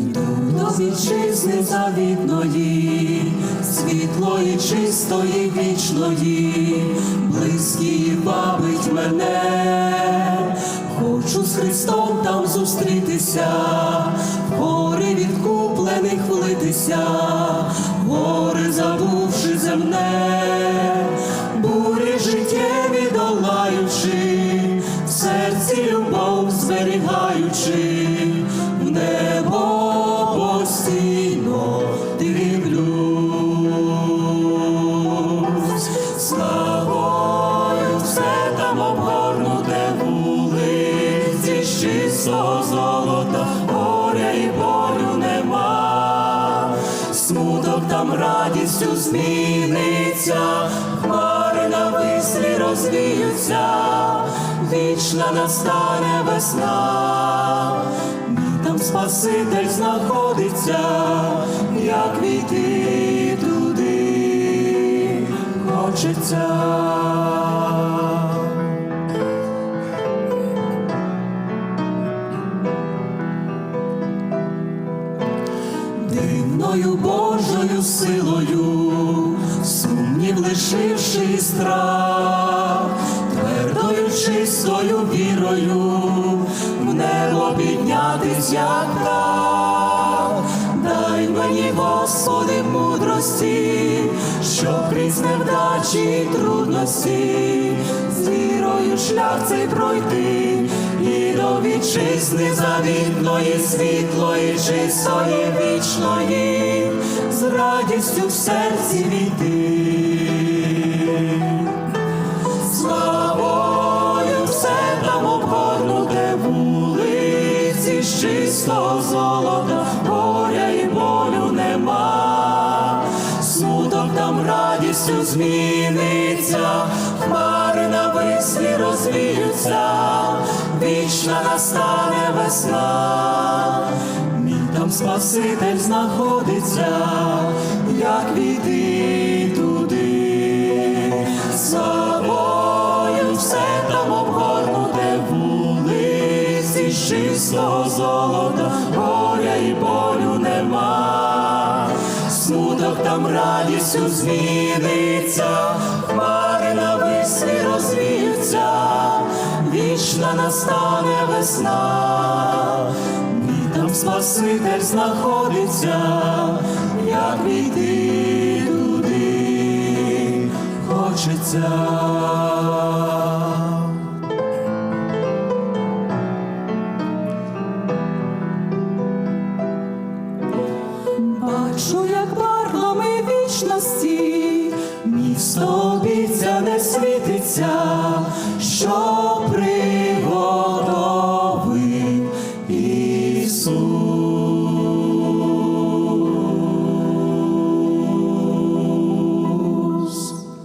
Йду до вітчизни завітної, світлої, чистої, вічної, близької бавить мене, хочу з Христом там зустрітися, в гори відкуплених влитися, гори забувши земне, бурі життєві долаючи, в серці любов зберігаючи, славою все там обгорнуте вулиці з чистого золота, горя і болю нема, смуток там радістю зміниться, хмари на вислі розвіються, вічна настане весна, там Спаситель знаходиться, хочеться. Дивною Божою силою, сумнів лишивши страх, твердою чистою вірою, в небо піднятись, як птах. дай мені, Господи, мудрості, щоб крізь невдачі і трудності, з вірою шлях цей пройти, і до вітчизни завітної, світлої, чистої, вічної, з радістю в серці війти. Чистого золота, горя і болю нема, радістю зміниться, хмари на вислі розвіються, вічна настане весна, мій там Спаситель знаходиться, як війти туди, славою все там обгорнуте вулиці чистого золота, горя і болю там радістю зміниться, хмари на вислі розвіються, вічна настане весна. Мій там Спаситель знаходиться, як війти туди хочеться. Бачу, як барвами вічності, місто обіцяне світиться,